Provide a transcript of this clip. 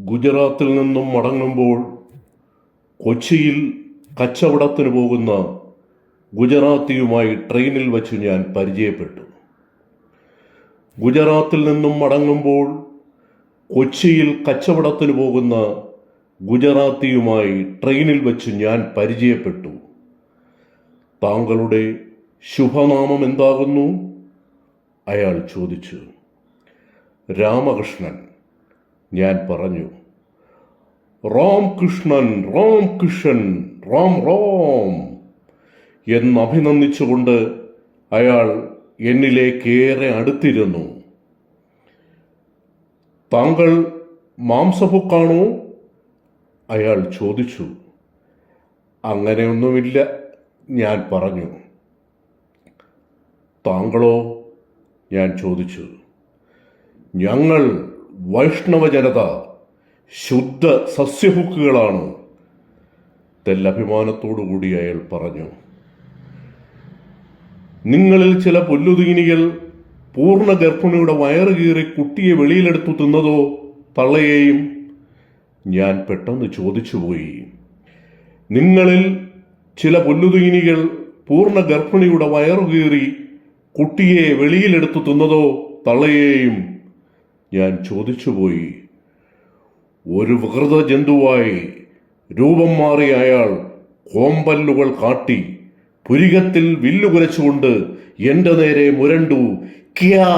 ഗുജറാത്തിൽ നിന്നും മടങ്ങുമ്പോൾ കൊച്ചിയിൽ കച്ചവടത്തിന് പോകുന്ന ഗുജറാത്തിയുമായി ട്രെയിനിൽ വച്ച് ഞാൻ പരിചയപ്പെട്ടു. ഗുജറാത്തിൽ നിന്നും മടങ്ങുമ്പോൾ കൊച്ചിയിൽ കച്ചവടത്തിന് പോകുന്ന ഗുജറാത്തിയുമായി ട്രെയിനിൽ വച്ച് ഞാൻ പരിചയപ്പെട്ടു. താങ്കളുടെ ശുഭനാമം എന്താകുന്നു? അയാൾ ചോദിച്ചു. രാമകൃഷ്ണൻ. ഞാൻ പറഞ്ഞു. Rome Krishnan Rome Krishnan Rome Rome എന്ന് അഭിനന്ദിച്ചുകൊണ്ട് അയാൾ എന്നിലേക്കേറെ അടുത്തിരുന്നു. താങ്കൾ മാംസഭുക്കാണോ അയാൾ ചോദിച്ചു. അങ്ങനെയൊന്നുമില്ല ഞാൻ പറഞ്ഞു. താങ്കളോ? ഞാൻ ചോദിച്ചു. ഞങ്ങൾ വൈഷ്ണവ ജനത ശുദ്ധ സസ്യഹുക്കുകളാണ്. തെല്ലഭിമാനത്തോടു കൂടി അയാൾ പറഞ്ഞു. നിങ്ങളിൽ ചില പുല്ലുതീനികൾ പൂർണ ഗർഭിണിയുടെ വയറ് കീറി കുട്ടിയെ വെളിയിലെടുത്തു തിന്നതോ തള്ളയെയും ഞാൻ പെട്ടെന്ന് ചോദിച്ചുപോയി. നിങ്ങളിൽ ചില പുല്ലുതീനികൾ പൂർണ ഗർഭിണിയുടെ വയറു കീറി കുട്ടിയെ വെളിയിലെടുത്തു തിന്നതോ തള്ളയെയും ഞാൻ ചോദിച്ചുപോയി ഒരു വികൃത ജന്തുവായി രൂപം മാറിയ അയാൾ കോമ്പല്ലുകൾ കാട്ടി പുരികത്തിൽ വില്ലുകുലച്ചുകൊണ്ട് എന്റെ നേരെ മുരണ്ടു. ക്യാ